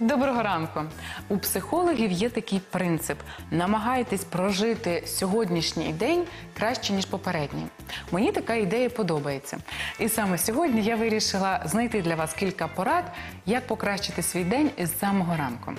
Доброго ранку. У психологів є такий принцип: намагайтесь прожити сьогоднішній день краще ніж попередній. Мені така ідея подобається. І саме сьогодні я вирішила знайти для вас кілька порад, як покращити свій день із самого ранку.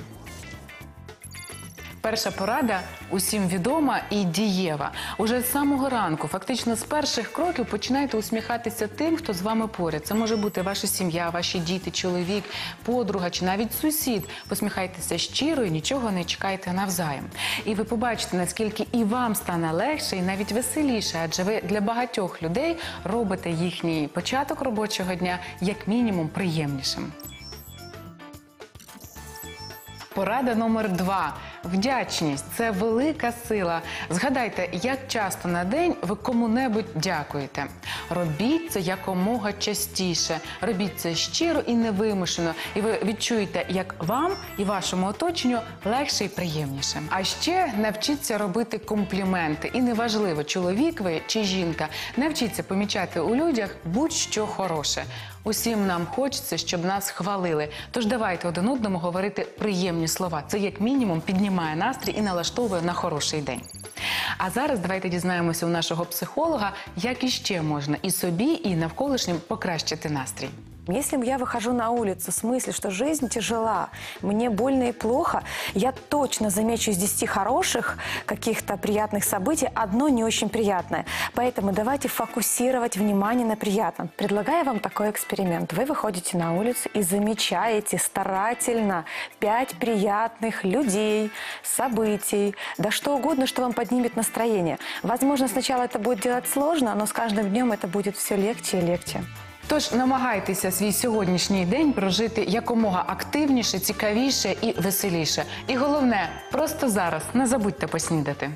Перша порада усім відома і дієва. Уже з самого ранку, фактично з перших кроків, починайте усміхатися тим, хто з вами поряд. Це може бути ваша сім'я, ваші діти, чоловік, подруга чи навіть сусід. Посміхайтеся щиро і нічого не чекайте навзаєм. І ви побачите, наскільки і вам стане легше, і навіть веселіше, адже ви для багатьох людей робите їхній початок робочого дня як мінімум приємнішим. Порада номер два. Вдячність це велика сила. Згадайте, як часто на день ви кому-небудь дякуєте. Робіть це якомога частіше. Робіть це щиро і невимушено. І ви відчуєте, як вам і вашому оточенню легше і приємніше. А ще навчіться робити компліменти. І неважливо, чоловік ви чи жінка. Навчіться помічати у людях будь-що хороше. Усім нам хочеться, щоб нас хвалили. Тож давайте один одному говорити приємні слова. Це як мінімум піднімає настрій і налаштовує на хороший день. А зараз давайте дізнаємося у нашого психолога, як іще можна і собі, і навколишнім покращити настрій. Если я выхожу на улицу с мыслью, что жизнь тяжела, мне больно и плохо, я точно замечу из 10 хороших каких-то приятных событий одно не очень приятное. Поэтому давайте фокусировать внимание на приятном. Предлагаю вам такой эксперимент. Вы выходите на улицу и замечаете старательно пять приятных людей, событий, да что угодно, что вам поднимет настроение. Возможно, сначала это будет делать сложно, но с каждым днем это будет все легче и легче. Тож намагайтеся свій сьогоднішній день прожити якомога активніше, цікавіше і веселіше. І головне, просто зараз не забудьте поснідати.